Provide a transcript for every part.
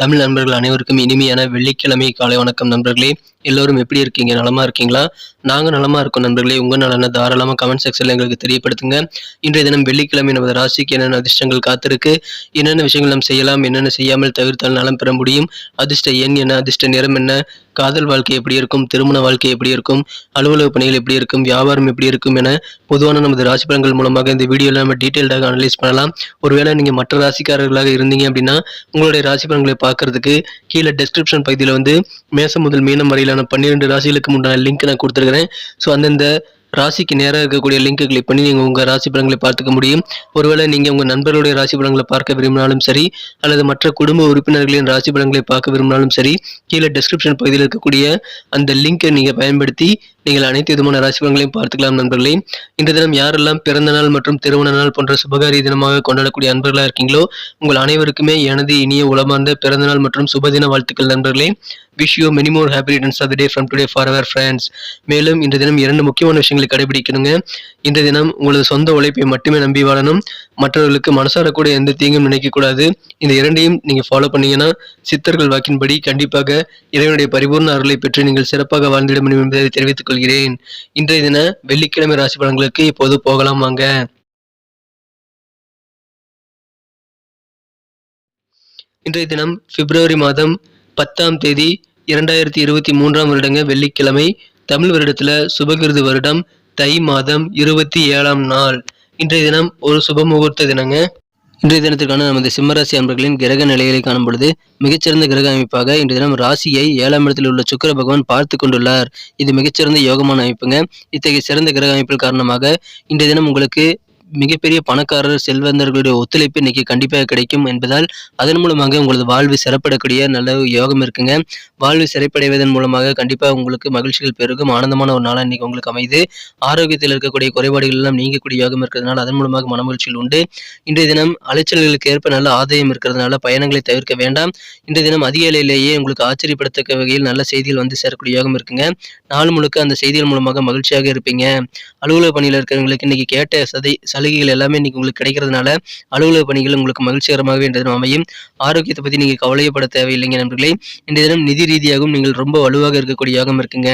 தமிழ் நண்பர்கள் அனைவருக்கும் இனிமையான வெள்ளிக்கிழமை காலை வணக்கம் நண்பர்களே. எல்லோரும் எப்படி இருக்கீங்க? நலமா இருக்கீங்களா? நாங்க நலமா இருக்கோம் நண்பர்களே. உங்க நலனை தாராளமா கமெண்ட் செக்ஷன்ல எங்களுக்கு தெரியப்படுத்துங்க. இன்றைய தினம் வெள்ளிக்கிழமை நமது ராசிக்கு என்னென்ன அதிர்ஷ்டங்கள் காத்திருக்கு? என்னென்ன விஷயங்கள் நாம் செய்யலாம்? என்னென்ன செய்யாமல் தவிர்த்தால் நலம் பெற முடியும்? அதிர்ஷ்ட எண் என்ன? அதிர்ஷ்ட நிறம் என்ன? காதல் வாழ்க்கை எப்படி இருக்கும்? திருமண வாழ்க்கை எப்படி இருக்கும்? அலுவலக பணிகள் எப்படி இருக்கும்? வியாபாரம் எப்படி இருக்கும் என பொதுவான நமது ராசி பலன்கள் மூலமாக இந்த வீடியோவில் நம்ம டீட்டெயில்டாக அனலைஸ் பண்ணலாம். ஒருவேளை நீங்கள் மற்ற ராசிக்காரர்களாக இருந்தீங்க அப்படின்னா உங்களுடைய ராசி பலன்களை பார்க்கறதுக்கு கீழே டெஸ்கிரிப்ஷன் பகுதியில் வந்து மேசம் முதல் மீனம் வரையிலான பன்னிரெண்டு ராசிகளுக்கு உண்டான லிங்க் நான் கொடுத்துருக்கிறேன். ஸோ அந்தந்த ராசிக்கு நேராக இருக்கக்கூடிய லிங்க்கை கிளிக் பண்ணி நீங்கள் உங்கள் ராசி பலன்களை பார்த்துக்க முடியும். ஒருவேளை நீங்கள் உங்கள் நண்பர்களுடைய ராசி பலன்களை பார்க்க விரும்பினாலும் சரி அல்லது மற்ற குடும்ப உறுப்பினர்களின் ராசி பலன்களை பார்க்க விரும்பினாலும் சரி கீழே டெஸ்கிரிப்ஷன் பகுதியில் இருக்கக்கூடிய அந்த லிங்கை நீங்கள் பயன்படுத்தி நீங்கள் அனைத்து விதமான ராசிபலன்களையும் பார்த்துக்கலாம் நண்பர்களே. இந்த தினம் யாரெல்லாம் பிறந்த நாள் மற்றும் திருமண நாள் போன்ற சுபகாரிய தினமாக கொண்டாடக்கூடிய அன்பர்களாக இருக்கீங்களோ உங்கள் அனைவருக்குமே எனது இனிய உளமார்ந்த பிறந்த நாள் மற்றும் சுபதின வாழ்த்துக்கள் நண்பர்களே. Wish you many more happy returns of the day from today for our friends மேலும் இந்த தினம் இரண்டு முக்கியமான விஷயங்களை கடைபிடிக்கணுங்க. இந்த தினம் உங்களது சொந்த உழைப்பை மட்டுமே நம்பி வாழணும். மற்றவர்களுக்கு மனசார கூட எந்த தீங்கும் நினைக்கக்கூடாது. இந்த இரண்டையும் நீங்கள் ஃபாலோ பண்ணீங்கன்னா சித்தர்கள் வாக்கின்படி கண்டிப்பாக இறைவனுடைய பரிபூர்ண அருளை பெற்று நீங்கள் சிறப்பாக வாழ்ந்திட முடியும் என்பதை தெரிவித்துக் கொள்கிறேன் இன்றைய தின வெள்ளிக்கிழமை ராசி பலன்களுக்கு இப்போது போகலாம் வாங்க. இன்றைய தினம் பிப்ரவரி மாதம் பத்தாம் தேதி இரண்டாயிரத்தி இருபத்தி மூன்றாம் வருடங்க வெள்ளிக்கிழமை தமிழ் வருடத்துல சுபகிருது வருடம் தை மாதம் இருபத்தி ஏழாம் நாள். இன்றைய தினம் ஒரு சுப முகூர்த்த தினங்க. இன்றைய தினத்திற்கான நமது சிம்மராசி அன்பர்களின் கிரக நிலைகளை காணும் பொழுது மிகச்சிறந்த கிரக அமைப்பாக இன்றைய தினம் ராசியை ஏழாம் இடத்தில் உள்ள சுக்கிர பகவான் பார்த்து கொண்டுள்ளார். இது மிகச்சிறந்த யோகமான அமைப்புங்க. இத்தகைய சிறந்த கிரக அமைப்பின் காரணமாக இன்றைய தினம் உங்களுக்கு மிகப்பெரிய பணக்காரர் செல்வந்தர்களுடைய ஒத்துழைப்பு இன்னைக்கு கண்டிப்பாக கிடைக்கும் என்பதால் அதன் மூலமாக உங்களது வாழ்வு சிறப்படக்கூடிய நல்ல யோகம் இருக்குங்க. வாழ்வு சிறப்படைவதன் மூலமாக கண்டிப்பாக உங்களுக்கு மகிழ்ச்சிகள் பெருகும். ஆனந்தமான ஒரு நாளாக இன்னைக்கு உங்களுக்கு அமைது ஆரோக்கியத்தில் இருக்கக்கூடிய குறைபாடுகள் எல்லாம் நீங்கக்கூடிய யோகம் இருக்கிறதுனால அதன் மூலமாக மனமகிழ்ச்சிகள் உண்டு. இன்றைய தினம் அலைச்சல்களுக்கு ஏற்ப நல்ல ஆதாயம் இருக்கிறதுனால பயணங்களை தவிர்க்க வேண்டாம். இன்றைய தினம் அதிகாலையிலேயே உங்களுக்கு ஆச்சரியப்படுத்தக்க வகையில் நல்ல செய்திகள் வந்து சேரக்கூடிய யோகம் இருக்குங்க. நாள் முழுக்க அந்த செய்திகள் மூலமாக மகிழ்ச்சியாக இருப்பீங்க. அலுவலக பணியில் இருக்கிறவங்களுக்கு இன்னைக்கு கேட்ட சதை சலுகைகள் எல்லாமே இன்னைக்கு உங்களுக்கு கிடைக்கிறதுனால அலுவலக பணிகள் உங்களுக்கு மகிழ்ச்சிகரமாகவே இன்றைய தினம் அமையும். ஆரோக்கியத்தை பற்றி நீங்கள் கவலையப்பட தேவையில்லைங்க நண்பர்களே. இன்றைய தினம் நிதி ரீதியாகவும் நீங்கள் ரொம்ப வலுவாக இருக்கக்கூடிய யோகம் இருக்குங்க.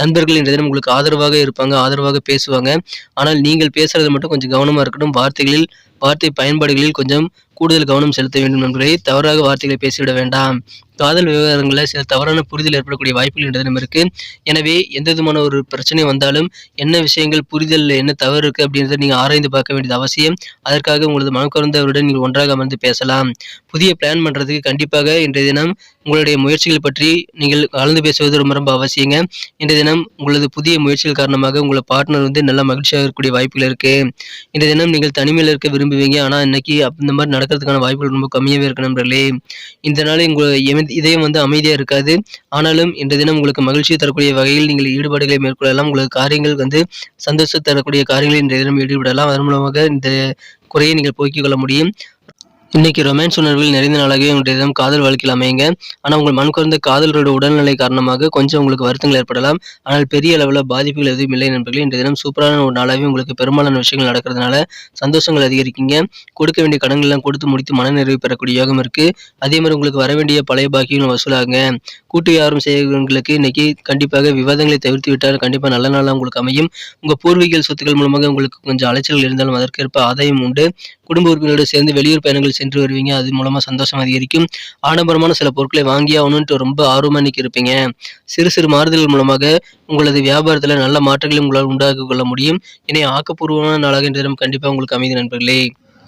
நண்பர்கள் இன்றைய தினம் உங்களுக்கு ஆதரவாக இருப்பாங்க ஆதரவாக பேசுவாங்க. ஆனால் நீங்கள் பேசுறது மட்டும் கொஞ்சம் கவனமாக இருக்கணும். வார்த்தைகளில் வார்த்தை பயன்பாடுகளில் கொஞ்சம் கூடுதல் கவனம் செலுத்த வேண்டும் நண்பர்களே. தவறாக வார்த்தைகளை பேசிவிட வேண்டாம். காதல் விவகாரங்களில் சில தவறான புரிதல் ஏற்படக்கூடிய வாய்ப்புகள் இன்றைய இருக்கு. எனவே எந்த விதமான ஒரு பிரச்சனை வந்தாலும் என்ன விஷயங்கள் புரிதல் என்ன தவறு இருக்கு அப்படின்றத நீங்க ஆராய்ந்து பார்க்க வேண்டியது அவசியம். அதற்காக உங்களது மனக்குறந்தவருடன் நீங்கள் ஒன்றாக அமர்ந்து பேசலாம். புதிய பிளான் பண்றதுக்கு கண்டிப்பாக இன்றைய தினம் உங்களுடைய முயற்சிகள் பற்றி நீங்கள் கலந்து பேசுவது ரொம்ப ரொம்ப அவசியங்க. இன்றைய தினம் உங்களது புதிய முயற்சிகள் காரணமாக உங்களோட பார்ட்னர் வந்து நல்ல மகிழ்ச்சியாக இருக்கக்கூடிய வாய்ப்புகள் இருக்கு. இன்றைய தினம் நீங்கள் தனிமையில் இருக்க விரும்புவீங்க. ஆனால் இன்னைக்கு இந்த மாதிரி நடக்கிறதுக்கான வாய்ப்புகள் ரொம்ப கம்மியாகவே இருக்கு நண்பர்களே. இந்த நாள் உங்கள் இதயம் வந்து அமைதியாக இருக்காது. ஆனாலும் இன்றைய தினம் உங்களுக்கு மகிழ்ச்சி தரக்கூடிய வகையில் நீங்கள் ஈடுபாடுகளை மேற்கொள்ளலாம். உங்களுக்கு காரியங்கள் வந்து சந்தோஷம் தரக்கூடிய காரியங்களில் இன்றைய தினம் ஈடுபடலாம். அதன் மூலமாக இந்த குறையை நீங்கள் போக்கிக் கொள்ள முடியும். இன்னைக்கு ரொமான்ஸ் உணர்வில் நிறைந்த நாளாகவே உங்களிடம் காதல் வாழ்க்கையில் அமையுங்க. ஆனால் உங்கள் மண் குறைந்த காதலரோட உடல்நிலை காரணமாக கொஞ்சம் உங்களுக்கு வருத்தங்கள் ஏற்படலாம். ஆனால் பெரிய அளவில் பாதிப்புகள் எதுவும் இல்லை நண்பர்களே. இன்றைய தினம் சூப்பரான ஒரு நாளாகவே உங்களுக்கு பெரும்பாலான விஷயங்கள் நடக்கிறதுனால சந்தோஷங்கள் அதிகரிக்கீங்க. கொடுக்க வேண்டிய கடன்கள்லாம் கொடுத்து முடித்து மனநிறைவு பெறக்கூடிய யோகம் இருக்கு. அதே மாதிரி உங்களுக்கு வர வேண்டிய பழைய பாக்கியம் வசூலாகுங்க. கூட்டு யாரும் செய்கிறவங்களுக்கு இன்னைக்கு கண்டிப்பாக விவாதங்களை தவிர்த்து விட்டால் கண்டிப்பாக நல்ல நாளாக உங்களுக்கு அமையும். உங்கள் பூர்வீக சொத்துக்கள் மூலமாக உங்களுக்கு கொஞ்சம் அலைச்சல்கள் இருந்தாலும் அதற்கேற்ப ஆதாயம் உண்டு. குடும்ப உறுப்பினரோடு சேர்ந்து வெளியூர் பயணங்கள் சென்று வருவீங்க. அது மூலமா சந்தோஷம் அதிகரிக்கும். ஆடம்பரமான சில பொருட்களை வாங்கி ஆகணும்ட்டு ரொம்ப ஆர்வமாக இன்னைக்கு இருப்பீங்க. சிறு சிறு மாறுதல்கள் மூலமாக உங்களது வியாபாரத்துல நல்ல மாற்றங்களை உங்களால் உண்டாக்கி கொள்ள முடியும். இனி ஆக்கப்பூர்வமான நாளாக இன்றைய தினம் கண்டிப்பா உங்களுக்கு அமைதி நண்பர்களே.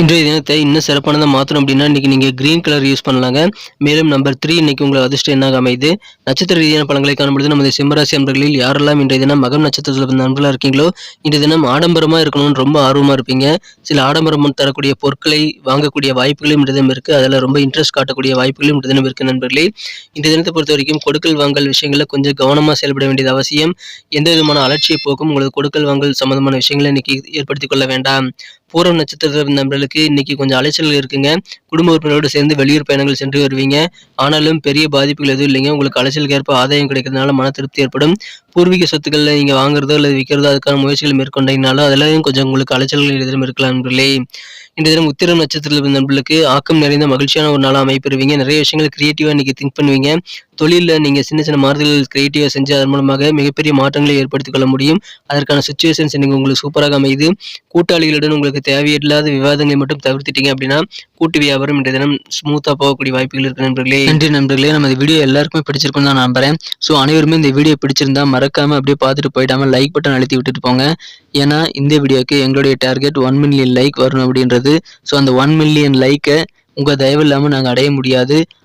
இன்றைய தினத்தை இன்னும் சிறப்பானதாக மாற்றணும் அப்படின்னா இன்னைக்கு நீங்கள் கிரீன் கலர் யூஸ் பண்ணலாங்க. மேலும் நம்பர் த்ரீ இன்னைக்கு உங்களுக்கு அதிர்ஷ்டம் என்னாக அமைது நட்சத்திர ரீதியான பழங்களை காணும்பொழுது நமது சிம்மராசி அன்பர்களில் யாரெல்லாம் இன்றைய தினம் மகம் நட்சத்திரத்தில் பிறந்த நண்பர்களாக இருக்கீங்களோ இன்றைய தினம் ஆடம்பரமாக இருக்கணும்னு ரொம்ப ஆர்வமாக இருப்பீங்க. சில ஆடம்பரம் தரக்கூடிய பொருட்களை வாங்கக்கூடிய வாய்ப்புகளும் இன்றைய தினம் இருக்குது அதில் ரொம்ப இன்ட்ரெஸ்ட் காட்டக்கூடிய வாய்ப்புகளும் இன்றைய தினம் இருக்குது நண்பர்களே. இந்த தினத்தை பொறுத்த வரைக்கும் கொடுக்கல் வாங்கல் விஷயங்களில் கொஞ்சம் கவனமாக செயல்பட வேண்டியது அவசியம். எந்த விதமான அலட்சிய போக்கும் உங்களுக்கு கொடுக்கல் வாங்கல் சம்பந்தமான விஷயங்களை இன்னைக்கு ஏற்படுத்திக் கொள்ள வேண்டாம். பூரம் நட்சத்திர நண்பர்களுக்கு இன்னைக்கு கொஞ்சம் அலைச்சல்கள் இருக்குங்க. குடும்ப உறுப்பினரோடு சேர்ந்து வெளியூர் பயணங்கள் சென்று வருவீங்க. ஆனாலும் பெரிய பாதிப்புகள் எதுவும் இல்லைங்க. உங்களுக்கு அலைச்சலுக்கு ஏற்ப ஆதாயம் கிடைக்கிறதுனால மன திருப்தி ஏற்படும். பூர்வீக சொத்துக்களில் நீங்கள் வாங்குறதோ அல்லது விற்கிறதோ அதுக்கான முயற்சிகள் மேற்கொண்டீங்கனாலும் அதெல்லாம் கொஞ்சம் உங்களுக்கு அலைச்சல்கள் எதிரும் இருக்கலாம் நண்பர்களே. இந்த தினம் உத்திரம் நட்சத்திரத்தில் இருந்த நண்பர்களுக்கு ஆக்கம் நிறைந்த மகிழ்ச்சியான ஒரு நாளாக அமைப்பெறுவீங்க நிறைய விஷயங்கள் கிரியேட்டிவாக இன்னைக்கு திங்க் பண்ணுவீங்க. தொழிலில் நீங்கள் சின்ன சின்ன மாறுதல்கள் கிரியேட்டிவாக செஞ்சு அதன் மூலமாக மிகப்பெரிய மாற்றங்களை ஏற்படுத்திக் கொள்ள முடியும். அதற்கான சுச்சுவேஷன்ஸ் நீங்கள் உங்களுக்கு சூப்பராக அமையுது. கூட்டாளிகளுடன் உங்களுக்கு தேவையில்லாத விவாதங்களை மட்டும் தவிர்த்துட்டீங்க அப்படின்னா கூட்டு வியாபாரம் இன்றைய தினம் ஸ்மூத்தாக போகக்கூடிய வாய்ப்புகள் இருக்கு நண்பர்களே. நன்றி நண்பர்களே. நம்ம இந்த வீடியோ எல்லாருக்குமே பிடிச்சிருக்கும்னு தான் நம்புறேன். ஸோ அனைவருமே இந்த வீடியோ பிடிச்சிருந்தா மறக்காம அப்படியே பார்த்துட்டு போயிடாம லைக் பட்டன் அழுத்தி விட்டுட்டு போங்க. ஏன்னா இந்த வீடியோக்கு எங்களுடைய டார்கெட் ஒன் மில்லியன் லைக் வரணும் அப்படின்றது. ஸோ அந்த ஒன் மில்லியன் லைக்கை உங்கள் தயவு இல்லாமல் நாங்கள் அடைய முடியாது.